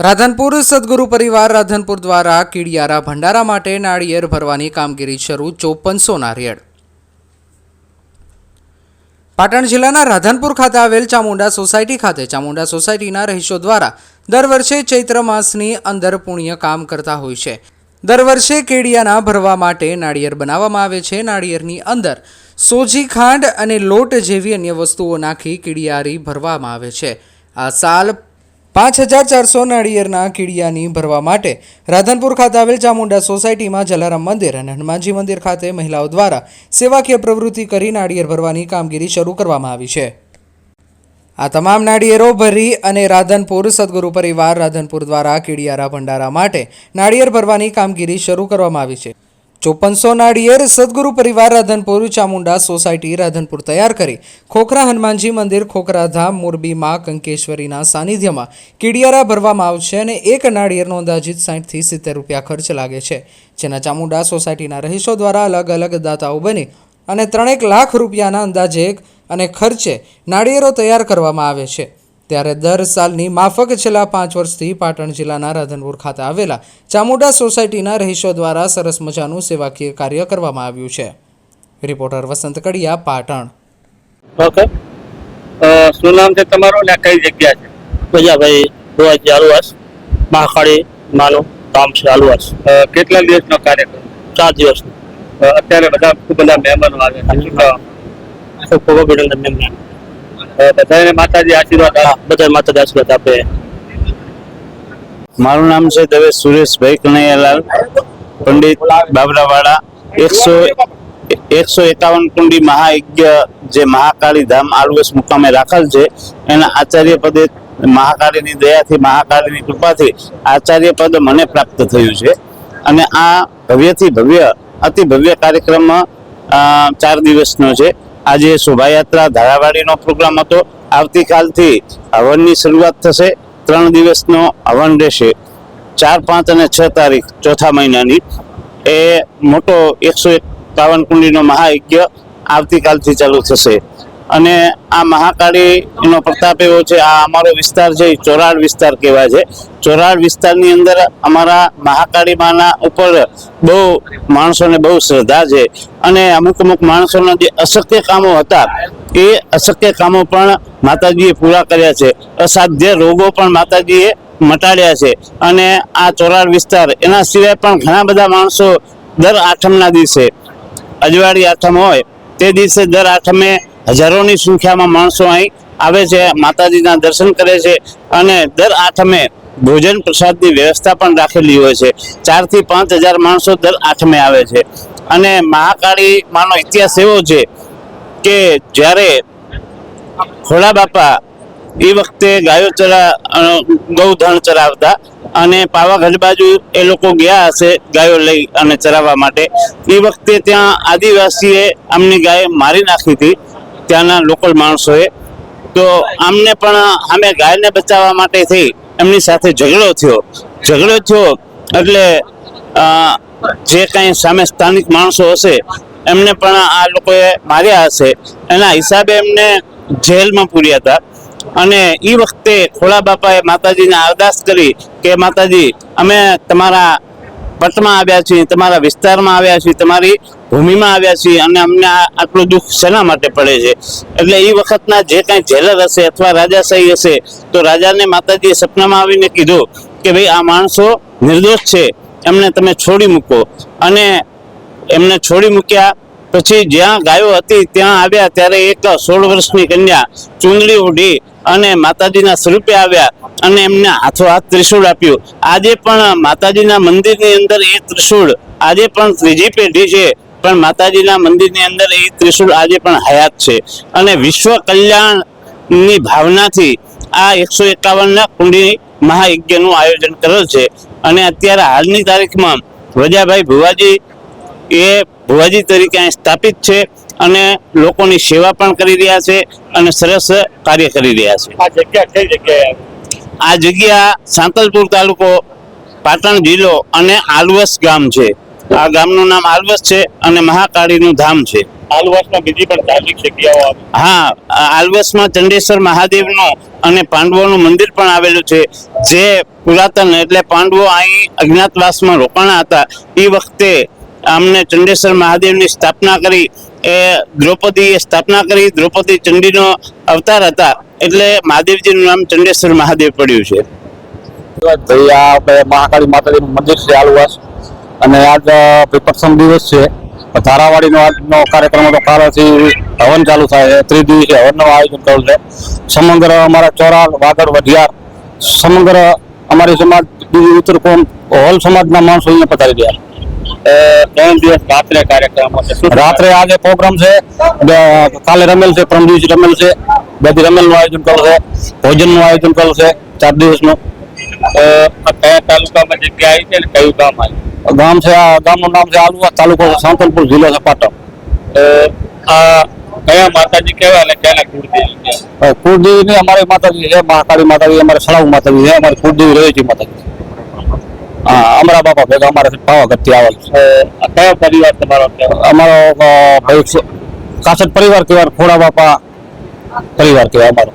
રાધનપુર સદગુરુ પરિવાર રાધનપુર દ્વારા કીડિયારા ભંડારા માટે નાળિયેર ભરવાની કામગીરી શરૂ ચોપનસો નારિયેળ પાટણ જિલ્લાના રાધનપુર ખાતે આવેલ ચામુંડા સોસાયટી ખાતે ચામુંડા સોસાયટીના રહીશો દ્વારા દર વર્ષે ચૈત્ર માસની અંદર પુણ્ય કામ કરતા હોય છે. દર વર્ષે કેડિયાના ભરવા માટે નાળિયેર બનાવવામાં આવે છે. નાળિયેરની અંદર સોજી ખાંડ અને લોટ જેવી અન્ય વસ્તુઓ નાખી કીડિયારી ભરવામાં આવે છે. આ સાલ પાંચ હજાર ચારસો નાળિયેરના કીડિયાની ભરવા માટે રાધનપુર ખાતે આવેલ ચામુંડા સોસાયટીમાં જલારામ મંદિર અને હનુમાનજી મંદિર ખાતે મહિલાઓ દ્વારા સેવાકીય પ્રવૃત્તિ કરી નાળિયેર ભરવાની કામગીરી શરૂ કરવામાં આવી છે. આ તમામ નાળિયેરો ભરી અને રાધનપુર સદગુરુ પરિવાર રાધનપુર દ્વારા કીડિયારા ભંડારા માટે નાળિયેર ભરવાની કામગીરી શરૂ કરવામાં આવી છે. ચોપનસો નાળિયેર સદગુરુ પરિવાર રાધનપુર ચામુંડા સોસાયટી રાધનપુર તૈયાર કરી. ખોખરા હનુમાનજી મંદિર ખોખરાધામ મોરબીમાં કંકેશ્વરીના સાનિધ્યમાં કીડિયારા ભરવામાં આવશે અને એક નાળિયેરનો અંદાજિત સાઠથી સિત્તેર રૂપિયા ખર્ચ લાગે છે. જેના ચામુંડા સોસાયટીના રહીશો દ્વારા અલગ અલગ દાતાઓ બની અને ત્રણેક લાખ રૂપિયાના અંદાજે અને ખર્ચે નાળિયેરો તૈયાર કરવામાં આવે છે. ત્યારે દર સાલની માફક છેલ્લા પાંચ વર્ષથી પાટણ જિલ્લાના રાધનપુર ખાતે આવેલા ચામુંડા સોસાયટીના રહીશો દ્વારા સરસ મજાનું સેવાકીય કાર્ય કરવામાં આવ્યું છે. રિપોર્ટર વસંત કડિયા પાટણ. ઓકે શું નામ છે તમારું ને કઈ જગ્યા છે? પ્રજાભાઈ ભુવાજી આલુવાસ મહાકાળી માનું ગામ છે આલુવાસ. કેટલા દિવસનો કાર્યક્રમ? ચાર દિવસ અત્યારે બધા ખૂબ બધા મહેમાનો આવે છે. ખૂબ અભિનંદન બધાને માતાજી આશીર્વાદ બધા માતા આશીર્વાદ આપે. મારું નામ છે દવે સુરેશભાઈ કનૈયાલાલ પંડિત બાબરાવાડા એકસો એકસો એકાવન કુંડી મહાયજ્ઞ જે મહાકાળી ધામ આલવેસ મુકામે રાખેલ છે. એના આચાર્ય પદે મહાકાળીની દયાથી મહાકાળીની કૃપાથી આચાર્ય પદ મને પ્રાપ્ત થયું છે. અને આ ભવ્યથી ભવ્ય અતિ ભવ્ય કાર્યક્રમ ચાર દિવસનો છે. આજે શોભાયાત્રા ધારાવાડીનો પ્રોગ્રામ હતો. આવતીકાલથી હવનની શરૂઆત થશે. ત્રણ દિવસનો હવન રહેશે. ચાર, પાંચ અને છ તારીખ ચોથા મહિનાની. એ મોટો એકસો એકાવન કુંડીનો મહાયજ્ઞ આવતીકાલથી ચાલુ થશે. અને આ મહાકાળીનો પ્રતાપ એવો છે, આ અમારો વિસ્તાર છે ચોરાડ વિસ્તાર કહેવાય છે. ચોરાડ વિસ્તારની અંદર અમારા મહાકાળી માના ઉપર બહુ માણસોને બહુ શ્રદ્ધા છે અને અમુક અમુક માણસોના જે અશક્ય કામો હતા, એ અશક્ય કામો પણ માતાજીએ પૂરા કર્યા છે. અસાધ્ય રોગો પણ માતાજીએ મટાડ્યા છે અને આ ચોરાડ વિસ્તાર, એના સિવાય પણ ઘણા બધા માણસો દર આઠમના દિવસે, અજવાળી આઠમ હોય, તે દિવસે દર આઠમે હજારોની સંખ્યામાં માણસો અહીં આવે છે, માતાજીના દર્શન કરે છે અને દર આઠમે ભોજન પ્રસાદની વ્યવસ્થા પણ રાખેલી હોય છે. ચારથી પાંચ હજાર માણસો દર આઠમે આવે છે. અને મહાકાળી માનો ઇતિહાસ એવો છે કે જ્યારે ખોડા બાપા એ વખતે ગાયો ચરા ગૌધણ ચરાવતા અને પાવાગઢ બાજુ એ લોકો ગયા હશે ગાયો લઈ અને ચરાવવા માટે. એ વખતે ત્યાં આદિવાસીએ આમની ગાય મારી નાખી હતી. ત્યાંના લોકલ માણસોએ. તો આમને પણ અમે ગાયને બચાવવા માટે થઈ એમની સાથે ઝઘડો થયો. ઝઘડો થયો એટલે જે કાંઈ સામે સ્થાનિક માણસો હશે, એમને પણ આ લોકોએ માર્યા હશે. એના હિસાબે એમને જેલમાં પૂર્યા હતા. અને એ વખતે ખોળા બાપાએ માતાજીને અરદાસ કરી કે, માતાજી, અમે તમારા પટમાં આવ્યા છીએ, તમારા વિસ્તારમાં આવ્યા છીએ, તમારી ભૂમિમાં આવ્યા છીએ અને અમને આટલું દુઃખ શેના માટે પડે છે? એટલે એ વખતના જે કાંઈ જેલર હશે અથવા રાજાશાહી હશે, તો રાજાને માતાજીએ સપનામાં આવીને કીધું કે ભાઈ, આ માણસો નિર્દોષ છે, એમને તમે છોડી મૂકો. અને એમને છોડી મૂક્યા પછી જ્યાં ગાયો હતી ત્યાં આવ્યા ત્યારે એક સોળ વર્ષની કન્યા ચૂંદડી ઓઢી અને માતાજીના સ્વરૂપે આવ્યા અને એમને હાથો હાથ ત્રિશૂળ આપ્યું. આજે પણ માતાજીના મંદિરની અંદર એ ત્રિશૂળ આજે પણ ત્રીજી પેઢી છે, પણ માતાજીના મંદિરની અંદર એ ત્રિશૂળ આજે પણ હયાત છે. અને વિશ્વ કલ્યાણની ભાવનાથી આ એકસો એકાવનના કુંડી મહાયજ્ઞનું આયોજન કરેલ છે. અને અત્યારે હાલની તારીખમાં વજાભાઈ ભુવાજી એ ભુવાજી તરીકે અહીં સ્થાપિત છે. અને લોકોની સેવા પણ કરી રહ્યા છે અને સરસ કાર્ય કરી રહ્યા છે. આ જગ્યા કઈ જગ્યાએ આ જગ્યા સાંતલપુર તાલુકો પાટણ જિલ્લો અને આલવસ ગામ છે. આ ગામનું નામ આલવસ છે અને મહાકાળીનું ધામ છે. આલવાસમાં બીજી પણ ધાર્મિક જગ્યાઓ હા આલવેસમાં ચંડેશ્વર મહાદેવનું અને પાંડવોનું મંદિર પણ આવેલું છે. જે પુરાતન એટલે પાંડવો અહીં અજ્ઞાતવાસમાં રોકાણા હતા. એ વખતે અમને ચંડેશ્વર મહાદેવની સ્થાપના કરી એ દ્રૌપદીએ સ્થાપના કરી. દ્રૌપદી ચંડીનો અવતાર હતા. એટલે મહાદેવજીનું નામ ચંડેશ્વર મહાદેવ પડ્યું છે. આપણે મહાકાળી માતાજીનું મંદિર છે આલુવાસ અને આજ પ્રથમ દિવસ છે. ધારાવાડીનો આજનો કાર્યક્રમ હતો. કાલથી હવન ચાલુ થાય છે. ત્રિદિવસીય હવનનું આયોજન કરેલ છે. સમગ્ર અમારા ચોરાલ, વાગડ, વઢિયાર, સમગ્ર અમારી સમાજ, બીજી ઉત્તર કોમ, હોલ સમાજના માણસો અહીંયા પધારી ગયા. ત્રણ દિવસ રાત્રે કાર્યક્રમ હશે. રાત્રે આજે પ્રોગ્રામ છે કાલે રમેલ છે પરમ દિવસે રમેલ છે બે દી રમેલનું આયોજન કરેલું છે ભોજનનું આયોજન કરેલું છે ચાર દિવસનું. કયા તાલુકામાં જગ્યા આવી છે ને કયું ગામ આવ્યું ગામ છે આ ગામનું નામ છે આલુવા તાલુકો છે સાંતલપુર જિલ્લો છે પાટણ. આ કયા માતાજી કહેવાય અને ક્યાંના કુળદેવી છે કુળદેવી ની અમારી માતાજી છે મહાકાળી માતાજી અમારે સળાવ માતાજી છે અમારી કુળદેવી રહે છે. માતાજી હા અમારા બાપા ભેગા અમારે પાવાગઢથી આવેલ કયો પરિવાર તમારો અમારો ભાઈ છે, કાસટ પરિવાર કહેવાય ખોડા બાપા પરિવાર કહેવાય અમારો.